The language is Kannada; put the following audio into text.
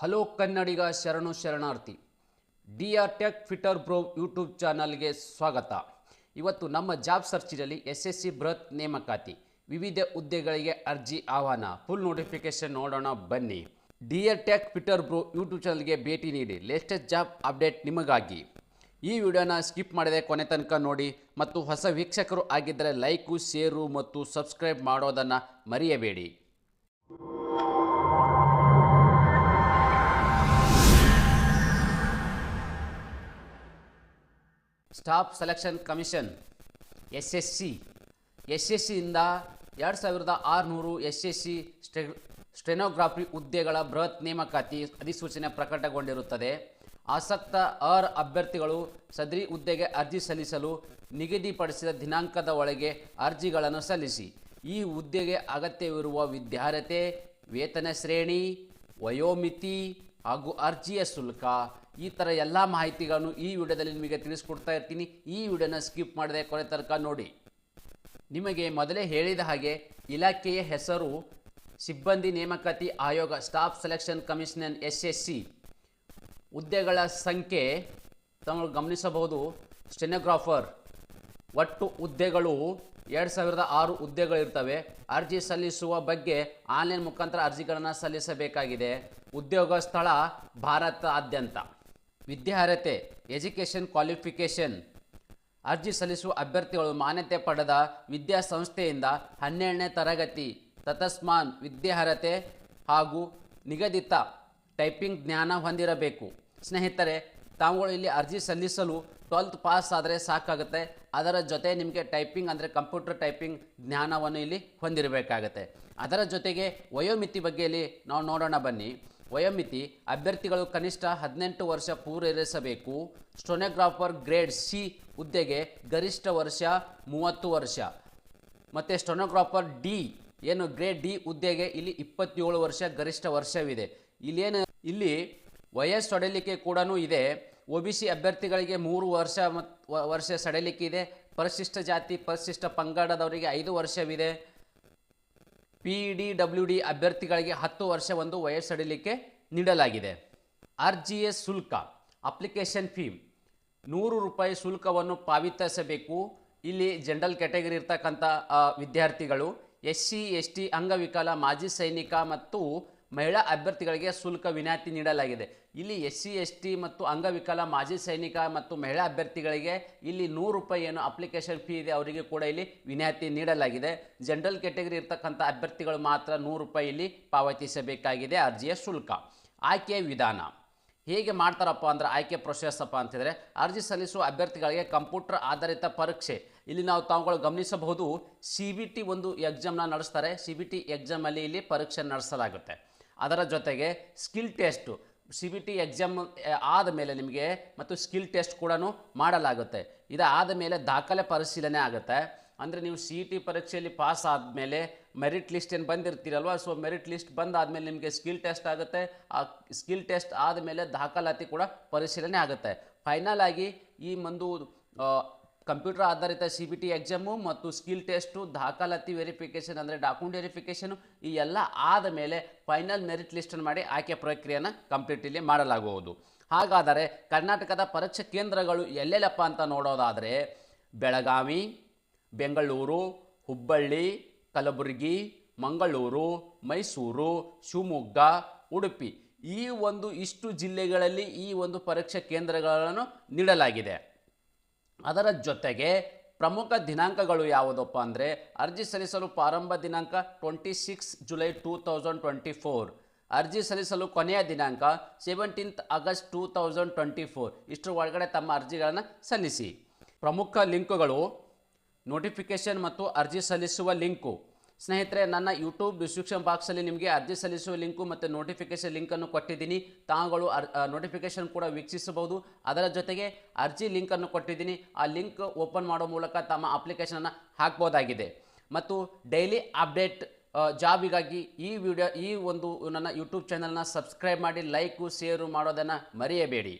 ಹಲೋ ಕನ್ನಡಿಗ ಶರಣು ಶರಣಾರ್ಥಿ D R tech fitter bro YouTube ಚಾನಲ್ಗೆ ಸ್ವಾಗತ. ಇವತ್ತು ನಮ್ಮ ಜಾಬ್ ಸರ್ಚಿನಲ್ಲಿ ಎಸ್ ಎಸ್ ಸಿ ಬೃಹತ್ ನೇಮಕಾತಿ, ವಿವಿಧ ಹುದ್ದೆಗಳಿಗೆ ಅರ್ಜಿ ಆಹ್ವಾನ. ಫುಲ್ ನೋಟಿಫಿಕೇಶನ್ ನೋಡೋಣ ಬನ್ನಿ. D R tech fitter bro YouTube ಚಾನಲ್ಗೆ ಭೇಟಿ ನೀಡಿ ಲೇಟೆಸ್ಟ್ ಜಾಬ್ ಅಪ್ಡೇಟ್ ನಿಮಗಾಗಿ. ಈ ವಿಡಿಯೋನ ಸ್ಕಿಪ್ ಮಾಡದೆ ಕೊನೆ ತನಕ ನೋಡಿ ಮತ್ತು ಹೊಸ ವೀಕ್ಷಕರು ಆಗಿದ್ದರೆ ಲೈಕು, ಶೇರು ಮತ್ತು ಸಬ್ಸ್ಕ್ರೈಬ್ ಮಾಡೋದನ್ನು ಮರೆಯಬೇಡಿ. Staff selection commission S S C S S ಸಿಯಿಂದ ಎರಡು ಸಾವಿರದ ಆರುನೂರು ಎಸ್ ಎಸ್ ಸಿ ಸ್ಟೆ, ಸ್ಟೆನೋಗ್ರಾಫಿ ಹುದ್ದೆಗಳ ಬೃಹತ್ ನೇಮಕಾತಿ ಅಧಿಸೂಚನೆ ಪ್ರಕಟಗೊಂಡಿರುತ್ತದೆ. ಆಸಕ್ತ ಅರ್ ಅಭ್ಯರ್ಥಿಗಳು ಸದ್ರಿ ಹುದ್ದೆಗೆ ಅರ್ಜಿ ಸಲ್ಲಿಸಲು ನಿಗದಿಪಡಿಸಿದ ದಿನಾಂಕದ ಒಳಗೆ ಅರ್ಜಿಗಳನ್ನು ಸಲ್ಲಿಸಿ. ಈ ಹುದ್ದೆಗೆ ಅಗತ್ಯವಿರುವ ವಿದ್ಯಾರ್ಹತೆ, ವೇತನ ಶ್ರೇಣಿ, ವಯೋಮಿತಿ ಹಾಗೂ ಅರ್ಜಿಯ ಶುಲ್ಕ ಈ ಥರ ಎಲ್ಲ ಮಾಹಿತಿಗಳನ್ನು ಈ ವಿಡಿಯೋದಲ್ಲಿ ನಿಮಗೆ ತಿಳಿಸ್ಕೊಡ್ತಾ ಇರ್ತೀನಿ. ಈ ವಿಡಿಯೋನ ಸ್ಕಿಪ್ ಮಾಡದೆ ಕೊನೆ ತನಕ ನೋಡಿ. ನಿಮಗೆ ಮೊದಲೇ ಹೇಳಿದ ಹಾಗೆ ಇಲಾಖೆಯ ಹೆಸರು, ಸಿಬ್ಬಂದಿ ನೇಮಕಾತಿ ಆಯೋಗ, staff selection commission S S C ಹುದ್ದೆಗಳ ಸಂಖ್ಯೆ ತಮಗೆ ಗಮನಿಸಬಹುದು. ಸ್ಟೆನೋಗ್ರಾಫರ್. ಒಟ್ಟು ಹುದ್ದೆಗಳು ಎರಡು ಸಾವಿರದ ಆರು ಹುದ್ದೆಗಳಿರ್ತವೆ. ಅರ್ಜಿ ಸಲ್ಲಿಸುವ ಬಗ್ಗೆ ಆನ್ಲೈನ್ ಮುಖಾಂತರ ಅರ್ಜಿಗಳನ್ನು ಸಲ್ಲಿಸಬೇಕಾಗಿದೆ. ಉದ್ಯೋಗ ಸ್ಥಳ ಭಾರತಾದ್ಯಂತ. ವಿದ್ಯಾರ್ಹತೆ, ಎಜುಕೇಷನ್ ಕ್ವಾಲಿಫಿಕೇಷನ್, ಅರ್ಜಿ ಸಲ್ಲಿಸುವ ಅಭ್ಯರ್ಥಿಗಳು ಮಾನ್ಯತೆ ಪಡೆದ ವಿದ್ಯಾಸಂಸ್ಥೆಯಿಂದ ಹನ್ನೆರಡನೇ ತರಗತಿ ತತಸ್ಮಾನ್ ವಿದ್ಯಾರ್ಹತೆ ಹಾಗೂ ನಿಗದಿತ ಟೈಪಿಂಗ್ ಜ್ಞಾನ ಹೊಂದಿರಬೇಕು. ಸ್ನೇಹಿತರೆ, ತಾವುಗಳು ಇಲ್ಲಿ ಅರ್ಜಿ ಸಲ್ಲಿಸಲು ಟ್ವೆಲ್ತ್ ಪಾಸ್ ಆದರೆ ಸಾಕಾಗುತ್ತೆ. ಅದರ ಜೊತೆ ನಿಮಗೆ ಟೈಪಿಂಗ್ ಅಂದರೆ ಕಂಪ್ಯೂಟರ್ ಟೈಪಿಂಗ್ ಜ್ಞಾನವನ್ನು ಇಲ್ಲಿ ಹೊಂದಿರಬೇಕಾಗತ್ತೆ. ಅದರ ಜೊತೆಗೆ ವಯೋಮಿತಿ ಬಗ್ಗೆ ಇಲ್ಲಿ ನಾವು ನೋಡೋಣ ಬನ್ನಿ. ವಯೋಮಿತಿ ಅಭ್ಯರ್ಥಿಗಳು ಕನಿಷ್ಠ ಹದಿನೆಂಟು ವರ್ಷ ಪೂರೈಸಬೇಕು. ಸ್ಟೊನೋಗ್ರಾಫರ್ ಗ್ರೇಡ್ ಸಿ ಹುದ್ದೆಗೆ ಗರಿಷ್ಠ ವರ್ಷ ಮೂವತ್ತು ವರ್ಷ. ಮತ್ತು ಸ್ಟೊನೋಗ್ರಾಫರ್ ಡಿ ಏನು ಗ್ರೇಡ್ ಡಿ ಹುದ್ದೆಗೆ ಇಲ್ಲಿ ಇಪ್ಪತ್ತೇಳು ವರ್ಷ ಗರಿಷ್ಠ ವರ್ಷವಿದೆ. ಇಲ್ಲೇನು ಇಲ್ಲಿ ವಯಸ್ಸು ಸಡಲಿಕೆ ಕೂಡ ಇದೆ. ಒ ಬಿ ಸಿ ಅಭ್ಯರ್ಥಿಗಳಿಗೆ ಮೂರು ವರ್ಷ ಮತ್ತು ವರ್ಷ ಸಡಲಿಕೆ ಇದೆ. ಪರಿಶಿಷ್ಟ ಜಾತಿ, ಪರಿಶಿಷ್ಟ ಪಂಗಡದವರಿಗೆ ಐದು ವರ್ಷವಿದೆ. ಪಿ ಡಬ್ಲ್ಯೂ ಡಿ ಅಭ್ಯರ್ಥಿಗಳಿಗೆ ಹತ್ತು ವರ್ಷ ಒಂದು ವಯಸ್ಸಡಿಲಿಕ್ಕೆ ನೀಡಲಾಗಿದೆ. ಅರ್ಜಿಯ ಶುಲ್ಕ, ಅಪ್ಲಿಕೇಶನ್ ಫೀ, ನೂರು ರೂಪಾಯಿ ಶುಲ್ಕವನ್ನು ಪಾವತಿಸಬೇಕು. ಇಲ್ಲಿ ಜನರಲ್ ಕ್ಯಾಟಗರಿ ಇರ್ತಕ್ಕಂಥ ವಿದ್ಯಾರ್ಥಿಗಳು ಎಸ್ ಸಿ ಎಸ್ ಟಿ ಅಂಗವಿಕಲ, ಮಾಜಿ ಸೈನಿಕ ಮತ್ತು ಮಹಿಳಾ ಅಭ್ಯರ್ಥಿಗಳಿಗೆ ಶುಲ್ಕ ವಿನಾಯಿತಿ ನೀಡಲಾಗಿದೆ. ಇಲ್ಲಿ ಎಸ್ ಸಿ ಎಸ್ ಟಿ ಮತ್ತು ಅಂಗವಿಕಲ, ಮಾಜಿ ಸೈನಿಕ ಮತ್ತು ಮಹಿಳಾ ಅಭ್ಯರ್ಥಿಗಳಿಗೆ ಇಲ್ಲಿ ನೂರು ರೂಪಾಯಿ ಏನು ಅಪ್ಲಿಕೇಶನ್ ಫೀ ಇದೆ, ಅವರಿಗೆ ಕೂಡ ಇಲ್ಲಿ ವಿನಾಯಿತಿ ನೀಡಲಾಗಿದೆ. ಜನರಲ್ ಕ್ಯಾಟಗರಿ ಇರ್ತಕ್ಕಂಥ ಅಭ್ಯರ್ಥಿಗಳು ಮಾತ್ರ ನೂರು ರೂಪಾಯಿ ಇಲ್ಲಿ ಪಾವತಿಸಬೇಕಾಗಿದೆ ಅರ್ಜಿಯ ಶುಲ್ಕ. ಆಯ್ಕೆ ವಿಧಾನ. ಹೇಗೆ ಮಾಡ್ತಾರಪ್ಪ ಅಂದ್ರೆ ಆಯ್ಕೆ ಪ್ರೊಸೆಸ್ ಅಪ್ಪ ಅಂತಿದ್ರೆ, ಅರ್ಜಿ ಸಲ್ಲಿಸುವ ಅಭ್ಯರ್ಥಿಗಳಿಗೆ ಕಂಪ್ಯೂಟರ್ ಆಧಾರಿತ ಪರೀಕ್ಷೆ. ಇಲ್ಲಿ ನಾವು ತಾವುಗಳು ಗಮನಿಸಬಹುದು, ಸಿ ಬಿ ಟಿ ಒಂದು ಎಕ್ಸಾಮ್ನ ನಡೆಸ್ತಾರೆ. ಸಿ ಬಿ ಟಿ ಎಕ್ಸಾಮಲ್ಲಿ ಇಲ್ಲಿ ಪರೀಕ್ಷೆ ನಡೆಸಲಾಗುತ್ತೆ. ಅದರ ಜೊತೆಗೆ skill test, C B T exam ಆದ ಮೇಲೆ ನಿಮಗೆ ಮತ್ತು ಸ್ಕಿಲ್ ಟೆಸ್ಟ್ ಕೂಡ ಮಾಡಲಾಗುತ್ತೆ. ಇದಾದ ಮೇಲೆ ದಾಖಲೆ ಪರಿಶೀಲನೆ ಆಗುತ್ತೆ. ಅಂದರೆ ನೀವು ಸಿ ಟಿ ಪರೀಕ್ಷೆಯಲ್ಲಿ ಪಾಸ್ ಆದಮೇಲೆ ಮೆರಿಟ್ ಲಿಸ್ಟ್ ಏನು ಬಂದಿರ್ತೀರಲ್ವ? ಸೊ ಮೆರಿಟ್ ಲಿಸ್ಟ್ ಬಂದಾದಮೇಲೆ ನಿಮಗೆ ಸ್ಕಿಲ್ ಟೆಸ್ಟ್ ಆಗುತ್ತೆ. ಆ ಸ್ಕಿಲ್ ಟೆಸ್ಟ್ ಆದಮೇಲೆ ದಾಖಲಾತಿ ಕೂಡ ಪರಿಶೀಲನೆ ಆಗುತ್ತೆ. ಫೈನಲ್ ಆಗಿ ಈ ಒಂದು ಕಂಪ್ಯೂಟರ್ ಆಧಾರಿತ ಸಿ ಬಿ ಟಿ ಎಕ್ಸಾಮು ಮತ್ತು ಸ್ಕಿಲ್ ಟೆಸ್ಟು ದಾಖಲಾತಿ ವೆರಿಫಿಕೇಷನ್ ಅಂದರೆ ಡಾಕ್ಯುಮೆಂಟ್ ವೆರಿಫಿಕೇಷನು ಈ ಎಲ್ಲ ಆದ ಮೇಲೆ ಫೈನಲ್ ಮೆರಿಟ್ ಲಿಸ್ಟನ್ನು ಮಾಡಿ ಆಯ್ಕೆ ಪ್ರಕ್ರಿಯೆಯನ್ನು ಕಂಪ್ಲೀಟ್ ಇಲ್ಲಿ ಮಾಡಲಾಗುವುದು. ಹಾಗಾದರೆ ಕರ್ನಾಟಕದ ಪರೀಕ್ಷಾ ಕೇಂದ್ರಗಳು ಎಲ್ಲೆಲ್ಲಪ್ಪ ಅಂತ ನೋಡೋದಾದರೆ ಬೆಳಗಾವಿ, ಬೆಂಗಳೂರು, ಹುಬ್ಬಳ್ಳಿ, ಕಲಬುರಗಿ, ಮಂಗಳೂರು, ಮೈಸೂರು, ಶಿವಮೊಗ್ಗ, ಉಡುಪಿ ಈ ಒಂದು ಇಷ್ಟು ಜಿಲ್ಲೆಗಳಲ್ಲಿ ಈ ಒಂದು ಪರೀಕ್ಷಾ ಕೇಂದ್ರಗಳನ್ನು ನೀಡಲಾಗಿದೆ. ಅದರ ಜೊತೆಗೆ ಪ್ರಮುಖ ದಿನಾಂಕಗಳು ಯಾವುದಪ್ಪ ಅಂದರೆ ಅರ್ಜಿ ಸಲ್ಲಿಸಲು ಪ್ರಾರಂಭ ದಿನಾಂಕ twenty six July two thousand twenty four ಅರ್ಜಿ ಸಲ್ಲಿಸಲು ಕೊನೆಯ ದಿನಾಂಕ seventeenth August two thousand twenty four ಇಷ್ಟರ ಒಳಗಡೆ ತಮ್ಮ ಅರ್ಜಿಗಳನ್ನು ಸಲ್ಲಿಸಿ. ಪ್ರಮುಖ ಲಿಂಕುಗಳು ನೋಟಿಫಿಕೇಷನ್ ಮತ್ತು ಅರ್ಜಿ ಸಲ್ಲಿಸುವ ಲಿಂಕು. ಸ್ನೇಹಿತರೆ, ನನ್ನ ಯೂಟ್ಯೂಬ್ ಡಿಸ್ಕ್ರಿಪ್ಷನ್ ಬಾಕ್ಸಲ್ಲಿ ನಿಮಗೆ ಅರ್ಜಿ ಸಲ್ಲಿಸುವ ಲಿಂಕು ಮತ್ತು ನೋಟಿಫಿಕೇಷನ್ ಲಿಂಕನ್ನು ಕೊಟ್ಟಿದ್ದೀನಿ. ತಾವುಗಳು ಅರ್ ನೋಟಿಫಿಕೇಷನ್ ಕೂಡ ವೀಕ್ಷಿಸಬಹುದು. ಅದರ ಜೊತೆಗೆ ಅರ್ಜಿ ಲಿಂಕನ್ನು ಕೊಟ್ಟಿದ್ದೀನಿ. ಆ ಲಿಂಕ್ ಓಪನ್ ಮಾಡೋ ಮೂಲಕ ತಮ್ಮ ಅಪ್ಲಿಕೇಶನನ್ನು ಹಾಕ್ಬೋದಾಗಿದೆ. ಮತ್ತು ಡೈಲಿ ಅಪ್ಡೇಟ್ ಜಾಬಿಗಾಗಿ ಈ ವಿಡಿಯೋ ಈ ಒಂದು ನನ್ನ ಯೂಟ್ಯೂಬ್ ಚಾನಲ್ನ ಸಬ್ಸ್ಕ್ರೈಬ್ ಮಾಡಿ ಲೈಕು ಶೇರು ಮಾಡೋದನ್ನು ಮರೆಯಬೇಡಿ.